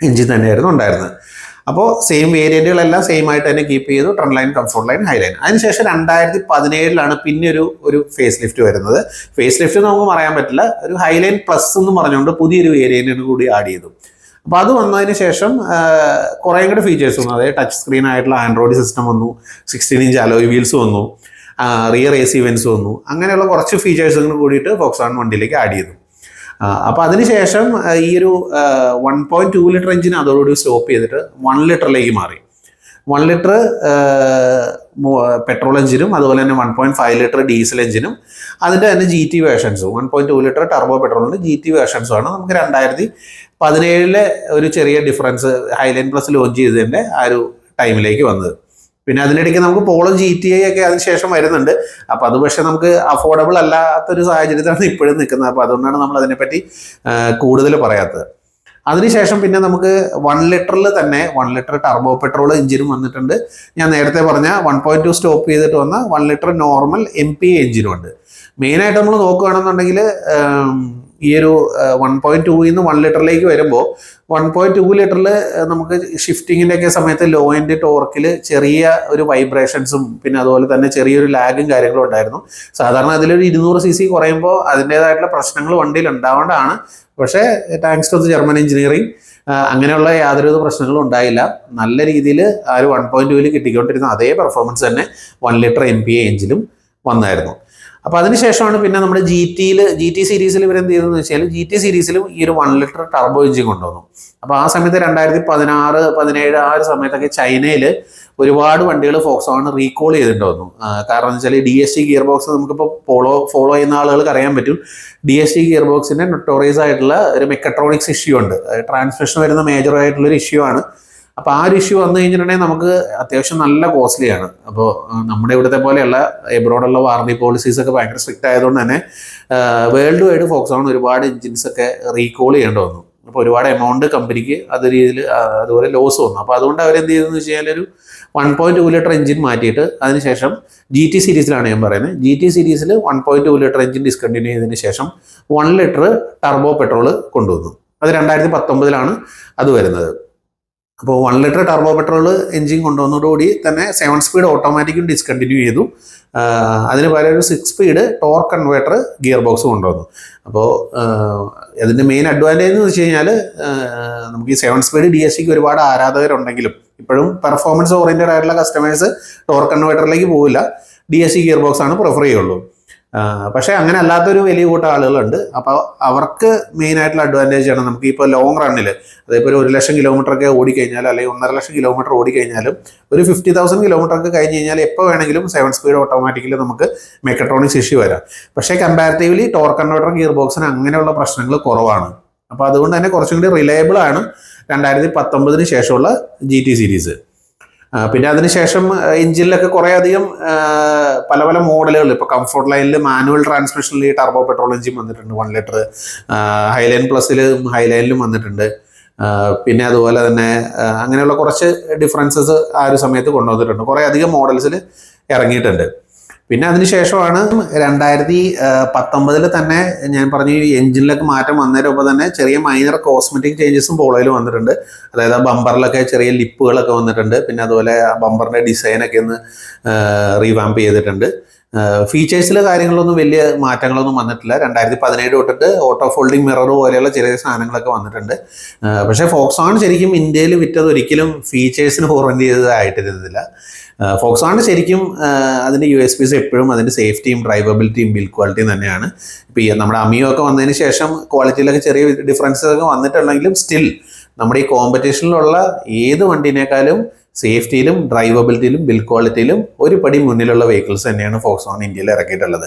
engine തന്നെയായിരുന്നു ഉണ്ടായിരുന്നത്. അപ്പോൾ സെയിം വേരിയന്റുകളെല്ലാം സെയിം ആയിട്ട് തന്നെ കീപ്പ് ചെയ്തു Trendline Comfortline Highline അതിനുശേഷം രണ്ടായിരത്തി പതിനേഴിലാണ് പിന്നെ ഒരു ഒരു ഫേസ് ലിഫ്റ്റ് വരുന്നത്. ഫേസ് ലിഫ്റ്റ് നമുക്ക് പറയാൻ പറ്റില്ല. ഒരു ഹൈ ലൈൻ പ്ലസ് എന്ന് പറഞ്ഞുകൊണ്ട് പുതിയൊരു വേരിയന്റിന് കൂടി ആഡ് ചെയ്തു. അപ്പോൾ അത് വന്നതിന് ശേഷം കുറേ കൂടെ ഫീച്ചേഴ്സ് വന്നു. അതായത് ടച്ച് സ്ക്രീൻ ആയിട്ടുള്ള ആൻഡ്രോയിഡ് സിസ്റ്റം വന്നു സിക്സ്റ്റീൻ ഇഞ്ച് അലോയ് വീൽസ് വന്നു റിയർ എ സി ഇവൻസ് വന്നു. അങ്ങനെയുള്ള കുറച്ച് ഫീച്ചേഴ്സും കൂടിയിട്ട് ഫോക്സ് ആൺ വണ്ടിയിലേക്ക് ആഡ് ചെയ്തു. അപ്പോൾ അതിനുശേഷം ശേഷം ഈ ഒരു വൺ പോയിന്റ് ടു ലിറ്റർ എഞ്ചിന് അതോടുകൂടി സ്റ്റോപ്പ് ചെയ്തിട്ട് വൺ ലിറ്ററിലേക്ക് മാറി. വൺ ലിറ്റർ പെട്രോൾ എഞ്ചിനും അതുപോലെ തന്നെ one point five litre diesel എഞ്ചിനും അതിന്റെ തന്നെ G T വേർഷൻസും one point two litre turbo പെട്രോളിന്റെ ജി ടി വേർഷൻസും ആണ്. നമുക്ക് രണ്ടായിരത്തി പതിനേഴിലെ ഒരു ചെറിയ ഡിഫറൻസ് ഹൈലൈൻ പ്ലസ് ലോഞ്ച് ചെയ്തതിന്റെ ആ ഒരു ടൈമിലേക്ക് വന്നത്. പിന്നെ അതിനിടയ്ക്ക് നമുക്ക് പോളോ ജി ടി ഐ ഒക്കെ അതിനുശേഷം വരുന്നുണ്ട്. അപ്പോൾ അത് പക്ഷേ നമുക്ക് അഫോർഡബിൾ അല്ലാത്തൊരു സാഹചര്യത്തിലാണ് ഇപ്പോഴും നിൽക്കുന്നത്. അപ്പോൾ അതുകൊണ്ടാണ് നമ്മൾ അതിനെപ്പറ്റി കൂടുതൽ പറയാത്തത്. അതിനുശേഷം പിന്നെ നമുക്ക് വൺ ലിറ്ററിൽ തന്നെ വൺ ലിറ്റർ ടർബോ പെട്രോൾ എഞ്ചിനും വന്നിട്ടുണ്ട്. ഞാൻ നേരത്തെ പറഞ്ഞ വൺ പോയിന്റ് ടു സ്റ്റോപ്പ് ചെയ്തിട്ട് വന്ന one litre normal M P എഞ്ചിനും ഉണ്ട്. മെയിനായിട്ട് നമ്മൾ നോക്കുകയാണെന്നുണ്ടെങ്കിൽ ഈ ഒരു വൺ പോയിന്റ് ടൂയിൽ നിന്ന് വൺ ലിറ്ററിലേക്ക് വരുമ്പോൾ വൺ പോയിന്റ് ടു ലിറ്ററിൽ നമുക്ക് ഷിഫ്റ്റിങ്ങിന്റെ ഒക്കെ സമയത്ത് ലോ എൻഡ് ടോർക്കിൽ ചെറിയ ഒരു വൈബ്രേഷൻസും പിന്നെ അതുപോലെ തന്നെ ചെറിയൊരു ലാഗും കാര്യങ്ങളും ഉണ്ടായിരുന്നു. സാധാരണ അതിലൊരു ഇരുന്നൂറ് സി സി കുറയുമ്പോൾ അതിന്റേതായിട്ടുള്ള പ്രശ്നങ്ങൾ വണ്ടിയിൽ ഉണ്ടാവേണ്ടതാണ് പക്ഷേ thanks to the German engineering അങ്ങനെയുള്ള യാതൊരുവിധ പ്രശ്നങ്ങളും ഉണ്ടായില്ല. നല്ല രീതിയിൽ ആ ഒരു വൺ പോയിന്റ് ടൂവിൽ കിട്ടിക്കൊണ്ടിരുന്ന അതേ പെർഫോമൻസ് തന്നെ one litre M P A എഞ്ചിലും വന്നായിരുന്നു. അപ്പോൾ അതിനുശേഷമാണ് പിന്നെ നമ്മുടെ ജി ടിയിൽ ജി ടി സീരീസിൽ ഇവരെന്ത് ചെയ്തതെന്ന് വെച്ചാൽ ജി ടി സീരീസിലും ഈ ഒരു വൺ ലിറ്റർ ടർബോ എഞ്ചിൻ കൊണ്ടുവന്നു. അപ്പോൾ ആ സമയത്ത് രണ്ടായിരത്തി പതിനാറ് പതിനേഴ് ആ ഒരു സമയത്തൊക്കെ ചൈനയിൽ ഒരുപാട് വണ്ടികൾ ഫോക്സ് ആണ് റീകോൾ ചെയ്തിട്ട് വന്നു കാരണം എന്ന് വെച്ചാൽ D S T gear box നമുക്കിപ്പോൾ ഫോളോ ഫോളോ ചെയ്യുന്ന ആളുകൾക്ക് അറിയാൻ പറ്റും. ഡി എസ് ടി ഗിയർ ബോക്സിന്റെ നൊട്ടോറിയസ് ആയിട്ടുള്ള ഒരു മെക്കട്രോണിക്സ് ഇഷ്യൂ ഉണ്ട്. ട്രാൻസ്മിഷൻ വരുന്ന മേജർ ആയിട്ടുള്ള ഒരു ഇഷ്യൂ ആണ്. അപ്പോൾ ആ ഒരു ഇഷ്യൂ വന്നു കഴിഞ്ഞിട്ടുണ്ടെങ്കിൽ നമുക്ക് അത്യാവശ്യം നല്ല കോസ്റ്റ്ലി ആണ്. അപ്പോൾ നമ്മുടെ ഇവിടുത്തെ പോലെയുള്ള എബ്രോഡുള്ള വാറണ്ടി പോളിസീസ് ഒക്കെ ഭയങ്കര സ്ട്രിക്റ്റ് ആയതുകൊണ്ട് തന്നെ വേൾഡ് വൈഡ് ഫോക്സ് ഓൺ ഒരുപാട് എഞ്ചിൻസ് ഒക്കെ റീകോൾ ചെയ്യേണ്ടി വന്നു. അപ്പോൾ ഒരുപാട് എമൗണ്ട് കമ്പനിക്ക് അത് രീതിയിൽ അതുപോലെ ലോസ് വന്നു. അപ്പോൾ അതുകൊണ്ട് അവരെന്ത് ചെയ്തെന്ന് വെച്ച് കഴിഞ്ഞാൽ ഒരു one point two litre engine മാറ്റിയിട്ട് അതിനുശേഷം ജി ടി സീരീസിലാണ് ഞാൻ പറയുന്നത് ജി ടി സീരീസിൽ one point two litre engine discontinue ചെയ്തതിന് ശേഷം വൺ ലിറ്റർ ടർബോ പെട്രോൾ കൊണ്ടുവന്നു. അത് രണ്ടായിരത്തി പത്തൊമ്പതിലാണ് അത് വരുന്നത്. അപ്പോൾ one litre turbo petrol engine കൊണ്ടുവന്നതോടുകൂടി തന്നെ സെവൻ സ്പീഡ് ഓട്ടോമാറ്റിക്കും ഡിസ്കണ്ടിന്യൂ ചെയ്തു. അതിന് പകരം ഒരു six speed torque converter gear box കൊണ്ടുവന്നു അപ്പോൾ അതിന്റെ മെയിൻ അഡ്വാന്റേജ് എന്ന് വെച്ച് കഴിഞ്ഞാൽ നമുക്ക് ഈ സെവൻ സ്പീഡ് ഡി എസ് സിക്ക് ഒരുപാട് ആരാധകരുണ്ടെങ്കിലും ഇപ്പോഴും പെർഫോമൻസ് ഓറിയന്റഡ് ആയിട്ടുള്ള കസ്റ്റമേഴ്സ് ടോർക്ക് കൺവേർട്ടറിലേക്ക് പോവില്ല. D S C gear box ആണ് പ്രിഫർ ചെയ്യുള്ളൂ. പക്ഷേ അങ്ങനെ അല്ലാത്തൊരു വലിയ കൂട്ടം ആളുകളുണ്ട്. അപ്പോൾ അവർക്ക് മെയിൻ ആയിട്ടുള്ള അഡ്വാന്റേജ് ആണ് നമുക്ക് ഇപ്പോൾ ലോങ് റണ്ണിൽ അതേപോലെ ഒരു ഒരു ലക്ഷം കിലോമീറ്റർ ഒക്കെ ഓടിക്കഴിഞ്ഞാൽ അല്ലെങ്കിൽ ഒന്നര ലക്ഷം കിലോമീറ്റർ ഓടിക്കഴിഞ്ഞാലും ഒരു ഫിഫ്റ്റി തൗസൻഡ് കിലോമീറ്റർ ഒക്കെ കഴിഞ്ഞ് കഴിഞ്ഞാൽ എപ്പോൾ വേണമെങ്കിലും സെവൻ സ്പീഡ് ഓട്ടോമാറ്റിക്കലി നമുക്ക് മെക്കട്രോണിക്സ് ഇഷ്യൂ വരാം. പക്ഷേ കമ്പാരിറ്റീവ്ലി ടോർക്ക് കൺവേർട്ടർ ഗിയർ ബോക്സിന് അങ്ങനെയുള്ള പ്രശ്നങ്ങൾ കുറവാണ്. അപ്പോൾ അതുകൊണ്ട് തന്നെ കുറച്ചും കൂടി റിലയബിൾ ആണ് രണ്ടായിരത്തി പത്തൊമ്പതിന് ശേഷമുള്ള ജി ടി സീരീസ് പിന്നെ അതിനുശേഷം എഞ്ചിനിലൊക്കെ കുറേ അധികം പല പല മോഡലുകൾ. ഇപ്പോൾ കംഫോർട്ട് ലൈനിൽ മാനുവൽ ട്രാൻസ്മിഷനിൽ ഈ ടർബോ പെട്രോൾ എഞ്ചിൻ വന്നിട്ടുണ്ട് വൺ ലിറ്റർ ഹൈലൈൻ പ്ലസിലും ഹൈലൈനിലും വന്നിട്ടുണ്ട്. പിന്നെ അതുപോലെ തന്നെ അങ്ങനെയുള്ള കുറച്ച് ഡിഫറൻസസ് ആ ഒരു സമയത്ത് കൊണ്ടുവന്നിട്ടുണ്ട്. കുറേ അധികം മോഡൽസിൽ ഇറങ്ങിയിട്ടുണ്ട്. പിന്നെ അതിനുശേഷമാണ് രണ്ടായിരത്തി പത്തൊമ്പതിൽ തന്നെ ഞാൻ പറഞ്ഞു എഞ്ചിനിലൊക്കെ മാറ്റം വന്നതിനൊപ്പം തന്നെ ചെറിയ മൈനർ കോസ്മെറ്റിക് ചേഞ്ചസും പോളോയിൽ വന്നിട്ടുണ്ട്. അതായത് ആ ബമ്പറിലൊക്കെ ചെറിയ ലിപ്പുകളൊക്കെ വന്നിട്ടുണ്ട്. പിന്നെ അതുപോലെ ആ ബമ്പറിന്റെ ഡിസൈനൊക്കെ ഒന്ന് റീവാമ്പ് ചെയ്തിട്ടുണ്ട്. ഫീച്ചേഴ്സിലെ കാര്യങ്ങളൊന്നും വലിയ മാറ്റങ്ങളൊന്നും വന്നിട്ടില്ല. രണ്ടായിരത്തി പതിനേഴ് തൊട്ടിട്ട് ഓട്ടോ ഫോൾഡിംഗ് മിറർ പോലെയുള്ള ചെറിയ സാധനങ്ങളൊക്കെ വന്നിട്ടുണ്ട്. പക്ഷേ ഫോക്സോൺ ശരിക്കും ഇന്ത്യയിൽ വിറ്റത് ഒരിക്കലും ഫീച്ചേഴ്സിന് ഫോർവേഡ് ചെയ്തതായിട്ടിരുന്നില്ല. ഫോക്സോൺ ശരിക്കും അതിന്റെ യു എസ് പിസ് എപ്പോഴും അതിന്റെ സേഫ്റ്റിയും ഡ്രൈവബിലിറ്റിയും ബിൽ ക്വാളിറ്റിയും തന്നെയാണ്. ഇപ്പോൾ ഈ നമ്മുടെ അമിയോ ഒക്കെ വന്നതിന് ശേഷം ക്വാളിറ്റിയിലൊക്കെ ചെറിയ ഡിഫറൻസസ് ഒക്കെ വന്നിട്ടുണ്ടെങ്കിലും സ്റ്റിൽ നമ്മുടെ ഈ കോമ്പറ്റീഷനിലുള്ള ഏത് വണ്ടീനേക്കാളും സേഫ്റ്റിയിലും ഡ്രൈവബിലിറ്റിയിലും ബിൽ ക്വാളിറ്റിയിലും ഒരു പടി മുന്നിലുള്ള വെഹിക്കിൾസ് തന്നെയാണ് ഫോക്സോൺ ഇന്ത്യയിൽ ഇറക്കിയിട്ടുള്ളത്.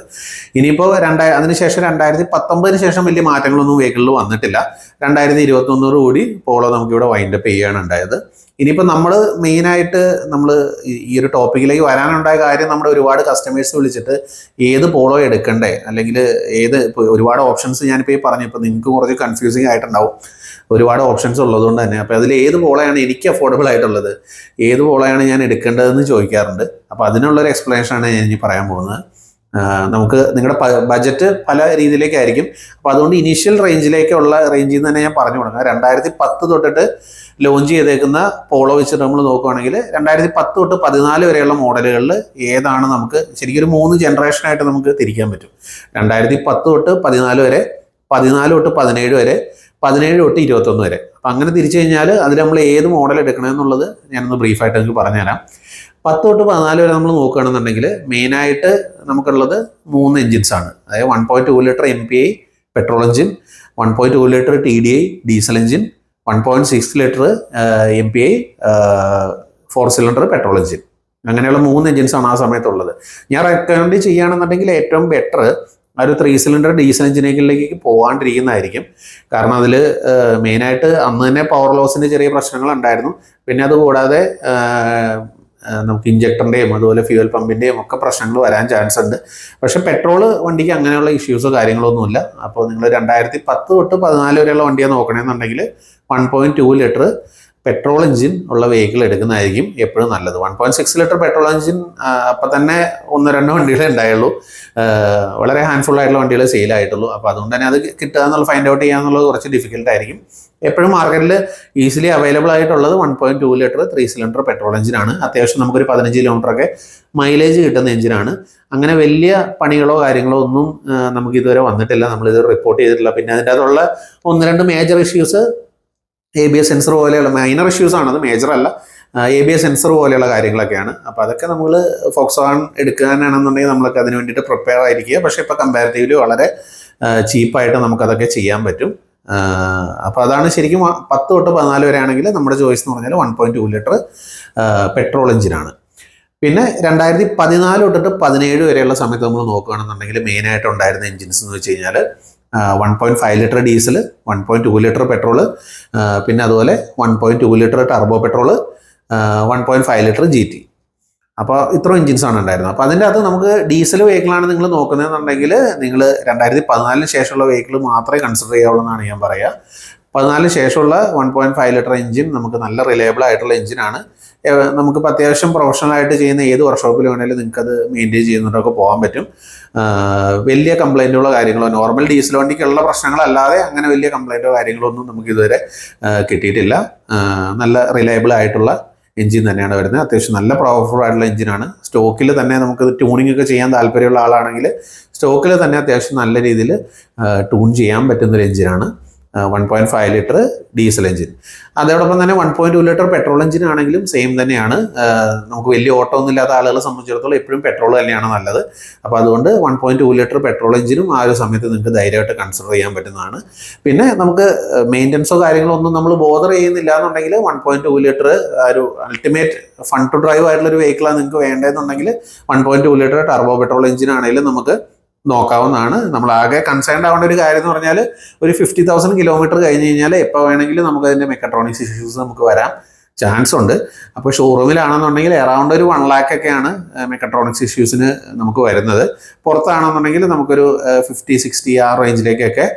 ഇനിയിപ്പോൾ രണ്ടായി അതിനുശേഷം രണ്ടായിരത്തി പത്തൊമ്പതിന് ശേഷം വലിയ മാറ്റങ്ങളൊന്നും വെഹിക്കിളിൽ വന്നിട്ടില്ല. രണ്ടായിരത്തി ഇരുപത്തൊന്നോട് കൂടി പോളോ നമുക്കിവിടെ വൈൻഡപ്പ് ചെയ്യുകയാണ് ഉണ്ടായത്. ഇനിയിപ്പോൾ നമ്മൾ മെയിനായിട്ട് നമ്മൾ ഈ ഒരു ടോപ്പിക്കിലേക്ക് വരാനുണ്ടായ കാര്യം നമ്മുടെ ഒരുപാട് കസ്റ്റമേഴ്സ് വിളിച്ചിട്ട് ഏത് പോളോ എടുക്കണ്ടേ? അല്ലെങ്കിൽ ഏത് ഒരുപാട് ഓപ്ഷൻസ് ഞാനിപ്പോൾ ഈ പറഞ്ഞു ഇപ്പോൾ നിങ്ങൾക്ക് കുറച്ച് കൺഫ്യൂസിങ് ആയിട്ടുണ്ടാവും. ഒരുപാട് ഓപ്ഷൻസ് ഉള്ളതുകൊണ്ട് തന്നെ. അപ്പോൾ അതിൽ ഏത് പോളയാണ് എനിക്ക് അഫോർഡബിൾ ആയിട്ടുള്ളത്? ഏത് പോളയാണ് ഞാൻ എടുക്കേണ്ടതെന്ന് ചോദിക്കാറുണ്ട്. അപ്പോൾ അതിനുള്ളൊരു എക്സ്പ്ലനേഷനാണ് ഞാൻ ഇനി പറയാൻ പോകുന്നത്. നമുക്ക് നിങ്ങളുടെ ബജറ്റ് പല രീതിയിലേക്കായിരിക്കും. അപ്പോൾ അതുകൊണ്ട് ഇനീഷ്യൽ റേഞ്ചിലേക്കുള്ള റേഞ്ചിൽ നിന്ന് തന്നെ ഞാൻ പറഞ്ഞു കൊടുക്കാം. രണ്ടായിരത്തി പത്ത് തൊട്ടിട്ട് ലോഞ്ച് ചെയ്തേക്കുന്ന പോളോ വെച്ചിട്ട് നമ്മൾ നോക്കുകയാണെങ്കിൽ രണ്ടായിരത്തി പത്ത് തൊട്ട് പതിനാല് വരെയുള്ള മോഡലുകളിൽ ഏതാണ് നമുക്ക് ശരിക്കും ഒരു മൂന്ന് ജനറേഷനായിട്ട് നമുക്ക് തിരിക്കാൻ പറ്റും. രണ്ടായിരത്തി പത്ത് തൊട്ട് പതിനാല് വരെ പതിനാല് തൊട്ട് പതിനേഴ് വരെ പതിനേഴ് തൊട്ട് ഇരുപത്തൊന്ന് വരെ. അപ്പം അങ്ങനെ തിരിച്ചു കഴിഞ്ഞാൽ അതിൽ നമ്മൾ ഏത് മോഡൽ എടുക്കണമെന്നുള്ളത് ഞാനൊന്ന് ബ്രീഫായിട്ട് നിങ്ങൾക്ക് പറഞ്ഞുതരാം പത്ത് തൊട്ട് പതിനാല് വരെ നമ്മൾ നോക്കുകയാണെന്നുണ്ടെങ്കിൽ മെയിനായിട്ട് നമുക്കുള്ളത് മൂന്ന് എഞ്ചിൻസ് ആണ്. അതായത് one point two litre M P I petrol engine one point two litre T D I diesel engine one point six litre M P I four cylinder petrol engine അങ്ങനെയുള്ള മൂന്ന് എഞ്ചിൻസാണ് ആ സമയത്തുള്ളത്. ഞാൻ റെക്കമെൻഡ് ചെയ്യുകയാണെന്നുണ്ടെങ്കിൽ ഏറ്റവും better ആ ഒരു three cylinder diesel എഞ്ചിനേക്കിലേക്ക് പോകാണ്ടിരിക്കുന്നതായിരിക്കും കാരണം അതിൽ മെയിനായിട്ട് അന്ന് തന്നെ പവർ ലോസിന്റെ ചെറിയ പ്രശ്നങ്ങൾ ഉണ്ടായിരുന്നു പിന്നെ അതുകൂടാതെ നമുക്ക് ഇഞ്ചക്ടറിന്റെയും അതുപോലെ ഫ്യൂവൽ പമ്പിന്റെയും ഒക്കെ പ്രശ്നങ്ങൾ വരാൻ ചാൻസ് ഉണ്ട്. പക്ഷേ പെട്രോൾ വണ്ടിക്ക് അങ്ങനെയുള്ള ഇഷ്യൂസോ കാര്യങ്ങളൊന്നുമില്ല. അപ്പോൾ നിങ്ങൾ രണ്ടായിരത്തി പത്ത് തൊട്ട് പതിനാല് വരെയുള്ള വണ്ടിയാണ് നോക്കണമെന്നുണ്ടെങ്കിൽ one point two litre petrol engine ഉള്ള വെഹിക്കിൾ എടുക്കുന്നതായിരിക്കും എപ്പോഴും നല്ലത്. One point six litre petrol engine അപ്പം തന്നെ ഒന്നോ രണ്ടോ വണ്ടികളെ ഉണ്ടായുള്ളൂ. വളരെ ഹാൻഡ്ഫുൾ ആയിട്ടുള്ള വണ്ടികൾ സെയിൽ ആയിട്ടുള്ളൂ. അപ്പോൾ അതുകൊണ്ട് തന്നെ അത് കിട്ടുക എന്നുള്ള ഫൈൻഡ് ഔട്ട് ചെയ്യുക എന്നുള്ളത് കുറച്ച് ഡിഫിക്കൽട്ട് ആയിരിക്കും. എപ്പോഴും മാർക്കറ്റിൽ ഈസിലി അവൈലബിൾ ആയിട്ടുള്ളത് one point two litre three cylinder petrol എഞ്ചിനാണ് അത്യാവശ്യം നമുക്കൊരു പതിനഞ്ച് കിലോമീറ്റർ ഒക്കെ മൈലേജ് കിട്ടുന്ന എഞ്ചിനാണ് അങ്ങനെ വലിയ പണികളോ കാര്യങ്ങളോ ഒന്നും നമുക്ക് ഇതുവരെ വന്നിട്ടില്ല. നമ്മളിത് റിപ്പോർട്ട് ചെയ്തിട്ടില്ല. പിന്നെ അതിന്റെ അതുള്ള ഒന്ന് രണ്ട് major issues A B S sensor പോലെയുള്ള മൈനർ ഇഷ്യൂസ് ആണ്. അത് മേജർ അല്ല. എ ബി എസ് സെൻസർ പോലെയുള്ള കാര്യങ്ങളൊക്കെയാണ്. അപ്പോൾ അതൊക്കെ നമ്മൾ ഫോക്സ് ഓൺ എടുക്കാനാണെന്നുണ്ടെങ്കിൽ നമ്മളൊക്കെ അതിന് വേണ്ടിയിട്ട് പ്രിപ്പയർ ആയിരിക്കുക. പക്ഷേ ഇപ്പോൾ കമ്പാരിറ്റീവ്ലി വളരെ ചീപ്പായിട്ട് നമുക്കതൊക്കെ ചെയ്യാൻ പറ്റും. അപ്പോൾ അതാണ് ശരിക്കും പത്ത് തൊട്ട് പതിനാല് വരെ ആണെങ്കിൽ നമ്മുടെ ചോയ്സ് എന്ന് പറഞ്ഞാൽ one point two litre petrol എഞ്ചിനാണ് പിന്നെ രണ്ടായിരത്തി പതിനാല് തൊട്ടിട്ട് പതിനേഴ് വരെയുള്ള സമയത്ത് നമ്മൾ നോക്കുകയാണെന്നുണ്ടെങ്കിൽ മെയിനായിട്ട് ഉണ്ടായിരുന്ന എഞ്ചിൻസ് എന്ന് വെച്ച് കഴിഞ്ഞാൽ one point five litre diesel one point two litre petrol പിന്നെ അതുപോലെ one point two litre turbo petrol one point five litre G T അപ്പോൾ ഇത്ര എഞ്ചിൻസ് ആണ് ഉണ്ടായിരുന്നത്. അപ്പോൾ അതിന്റെ അകത്ത് നമുക്ക് ഡീസൽ വെഹിക്കിളാണ് നിങ്ങൾ നോക്കുന്നതെന്നുണ്ടെങ്കിൽ നിങ്ങൾ രണ്ടായിരത്തി പതിനാലിന് ശേഷമുള്ള വെഹിക്കിൾ മാത്രമേ കൺസിഡർ ചെയ്യാവുള്ളൂ എന്നാണ് ഞാൻ പറയുക. പതിനാലിന് ശേഷമുള്ള one point five litre engine നമുക്ക് നല്ല റിലയബിൾ ആയിട്ടുള്ള എഞ്ചിനാണ് നമുക്കിപ്പോൾ അത്യാവശ്യം പ്രൊഫഷണൽ ആയിട്ട് ചെയ്യുന്ന ഏത് വർക്ക്ഷോപ്പിൽ വേണമെങ്കിലും നിങ്ങൾക്ക് അത് മെയിന്റെയിൻ ചെയ്യുന്നതൊക്കെ പോകാൻ പറ്റും. വലിയ കംപ്ലൈന്റുകളോ കാര്യങ്ങളോ നോർമൽ ഡീസൽ വണ്ടിക്കുള്ള പ്രശ്നങ്ങളല്ലാതെ അങ്ങനെ വലിയ കംപ്ലൈന്റോ കാര്യങ്ങളോ ഒന്നും നമുക്ക് ഇതുവരെ കിട്ടിയിട്ടില്ല. നല്ല റിലയബിൾ ആയിട്ടുള്ള എഞ്ചിൻ തന്നെയാണ് വരുന്നത്. അത്യാവശ്യം നല്ല പവർഫുൾ ആയിട്ടുള്ള എഞ്ചിനാണ് സ്റ്റോക്കിൽ തന്നെ നമുക്ക് ട്യൂണിംഗ് ഒക്കെ ചെയ്യാൻ താല്പര്യമുള്ള ആളാണെങ്കിൽ സ്റ്റോക്കിൽ തന്നെ അത്യാവശ്യം നല്ല രീതിയിൽ ട്യൂൺ ചെയ്യാൻ പറ്റുന്നൊരു എഞ്ചിനാണ് one point five litre diesel engine അതോടൊപ്പം തന്നെ one point two litre petrol engine ആണെങ്കിലും സെയിം തന്നെയാണ്. നമുക്ക് വലിയ ഓട്ടോ ഒന്നും ഇല്ലാത്ത ആളുകളെ സംബന്ധിച്ചിടത്തോളം എപ്പോഴും പെട്രോൾ തന്നെയാണ് നല്ലത്. അപ്പോൾ അതുകൊണ്ട് one point two litre petrol എഞ്ചിനും ആ ഒരു സമയത്ത് നിങ്ങൾക്ക് ധൈര്യമായിട്ട് കൺസിഡർ ചെയ്യാൻ പറ്റുന്നതാണ്. പിന്നെ നമുക്ക് മെയിന്റനൻസോ കാര്യങ്ങളോ ഒന്നും നമ്മൾ ബോധർ ചെയ്യുന്നില്ല എന്നുണ്ടെങ്കിൽ വൺ പോയിന്റ് ടു ലിറ്റർ ഒരു അൾട്ടിമേറ്റ് ഫൺ ടു ഡ്രൈവ് ആയിട്ടുള്ള ഒരു വെഹിക്കിളാണ് നിങ്ങൾക്ക് വേണ്ടതെന്നുണ്ടെങ്കിൽ one point two litre turbo petrol engine ആണെങ്കിലും നമുക്ക് നോക്കാവുന്നതാണ്. നമ്മൾ ആകെ കൺസേൺഡ് ആവേണ്ട ഒരു കാര്യം എന്ന് പറഞ്ഞാൽ ഒരു ഫിഫ്റ്റി തൗസൻഡ് കിലോമീറ്റർ കഴിഞ്ഞ് കഴിഞ്ഞാൽ എപ്പോൾ വേണമെങ്കിലും നമുക്ക് അതിന്റെ മെക്കട്രോണിക്സ് ഇഷ്യൂസ് നമുക്ക് വരാം. ചാൻസ് ഉണ്ട്. അപ്പോൾ ഷോറൂമിലാണെന്നുണ്ടെങ്കിൽ അറൗണ്ട് ഒരു വൺ ലാക്ക് ഒക്കെയാണ് മെക്കട്രോണിക്സ് ഇഷ്യൂസിന് നമുക്ക് വരുന്നത്. പുറത്താണെന്നുണ്ടെങ്കിൽ നമുക്കൊരു ഫിഫ്റ്റി സിക്സ്റ്റി ആ റേഞ്ചിലേക്കൊക്കെ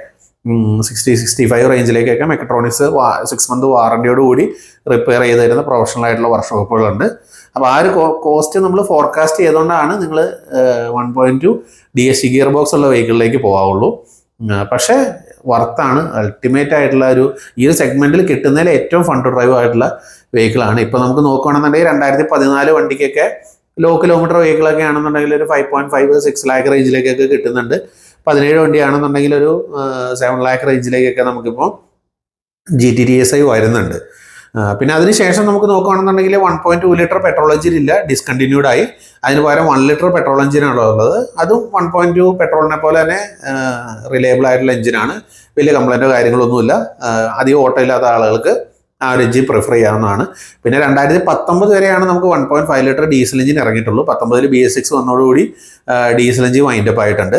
സിക്സ്റ്റി സിക്സ്റ്റി ഫൈവ് റേഞ്ചിലേക്കൊക്കെ മെക്കട്രോണിക്സ് സിക്സ് മന്ത് വാറണ്ടിയോട് കൂടി റിപ്പയർ ചെയ്ത് തരുന്ന പ്രൊഫഷണൽ ആയിട്ടുള്ള വർക്ക്ഷോപ്പുകളുണ്ട് അപ്പോൾ ആ ഒരു കോസ്റ്റ് നമ്മൾ ഫോർകാസ്റ്റ് ചെയ്തുകൊണ്ടാണ് നിങ്ങൾ one point two D S C gear box ഉള്ള വെഹിക്കിളിലേക്ക് പോകാവുള്ളൂ പക്ഷേ വർത്താണ് അൾട്ടിമേറ്റ് ആയിട്ടുള്ള ഒരു ഈ ഒരു സെഗ്മെന്റിൽ കിട്ടുന്നതിൽ ഏറ്റവും ഫണ്ട് ഡ്രൈവ് ആയിട്ടുള്ള വെഹിക്കിളാണ് ഇപ്പോൾ നമുക്ക് നോക്കുകയാണെന്നുണ്ടെങ്കിൽ രണ്ടായിരത്തി പതിനാല് വണ്ടിക്കൊക്കെ ലോ കിലോമീറ്റർ വെഹിക്കിളൊക്കെ ആണെന്നുണ്ടെങ്കിൽ ഒരു five point five six lakh റേഞ്ചിലേക്കൊക്കെ കിട്ടുന്നുണ്ട്. പതിനേഴ് വണ്ടിയാണെന്നുണ്ടെങ്കിൽ ഒരു സെവൻ ലാക്ക് റേഞ്ചിലേക്കൊക്കെ നമുക്കിപ്പോൾ G T T S I വരുന്നുണ്ട്. പിന്നെ അതിനുശേഷം നമുക്ക് നോക്കുകയാണെന്നുണ്ടെങ്കിൽ one point two litre petrol engine ഇല്ല ഡിസ്കണ്ടിന്യൂഡ് ആയി. അതിന് പകരം വൺ ലിറ്റർ പെട്രോൾ എഞ്ചിനാണ് ഉള്ളത്. അതും വൺ പോയിന്റ് ടു പെട്രോളിനെ പോലെ തന്നെ റിലയബിൾ ആയിട്ടുള്ള എഞ്ചിനാണ് വലിയ കംപ്ലൈന്റോ കാര്യങ്ങളൊന്നുമില്ല. അധികം ഓട്ടോ ഇല്ലാത്ത ആളുകൾക്ക് ആ ഒരു എഞ്ചിൻ പ്രിഫർ ചെയ്യാവുന്നതാണ്. പിന്നെ രണ്ടായിരത്തി പത്തൊമ്പത് വരെയാണ് നമുക്ക് one point five litre diesel engine ഇറങ്ങിയിട്ടുള്ളൂ. പത്തൊമ്പതിൽ ബി എസ് സിക്സ് വന്നതോടുകൂടി ഡീസൽ എഞ്ചിൻ വൈൻഡപ്പ് ആയിട്ടുണ്ട്.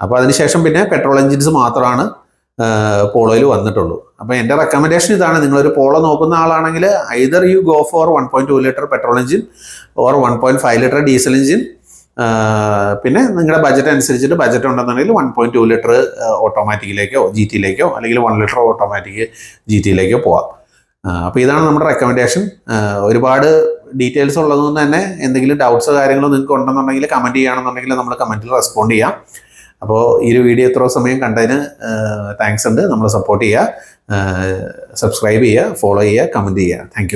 അപ്പോൾ അതിനുശേഷം പിന്നെ പെട്രോൾ എഞ്ചിൻസ് മാത്രമാണ് പോളോയിൽ വന്നിട്ടുള്ളൂ. അപ്പോൾ എന്റെ റെക്കമെൻഡേഷൻ ഇതാണ്. നിങ്ങളൊരു പോളോ നോക്കുന്ന ആളാണെങ്കിൽ either you go for one point two litre petrol engine or one point five litre diesel engine പിന്നെ നിങ്ങളുടെ ബജറ്റ് അനുസരിച്ചിട്ട് ബജറ്റ് ഉണ്ടെന്നുണ്ടെങ്കിൽ വൺ പോയിന്റ് ടു ലിറ്റർ ഓട്ടോമാറ്റിക്കിലേക്കോ ജി ടിയിലേക്കോ അല്ലെങ്കിൽ വൺ ലിറ്റർ ഓട്ടോമാറ്റിക് ജി ടിയിലേക്കോ പോവാം. അപ്പോൾ ഇതാണ് നമ്മുടെ റെക്കമെൻഡേഷൻ ഒരുപാട് ഡീറ്റെയിൽസ് ഉള്ളതുകൊണ്ട് തന്നെ എന്തെങ്കിലും ഡൗട്ട്സോ കാര്യങ്ങളോ നിങ്ങൾക്ക് ഉണ്ടെന്നുണ്ടെങ്കിൽ കമന്റ് ചെയ്യുകയാണെന്നുണ്ടെങ്കിൽ നമ്മൾ കമന്റിൽ റെസ്പോണ്ട് ചെയ്യാം. അപ്പോൾ ഈ ഒരു വീഡിയോ എത്ര സമയം കണ്ടതിന് താങ്ക്സ് ഉണ്ട്. നമ്മളെ സപ്പോർട്ട് ചെയ്യുക. സബ്സ്ക്രൈബ് ചെയ്യുക ഫോളോ ചെയ്യുക കമന്റ് ചെയ്യുക. താങ്ക്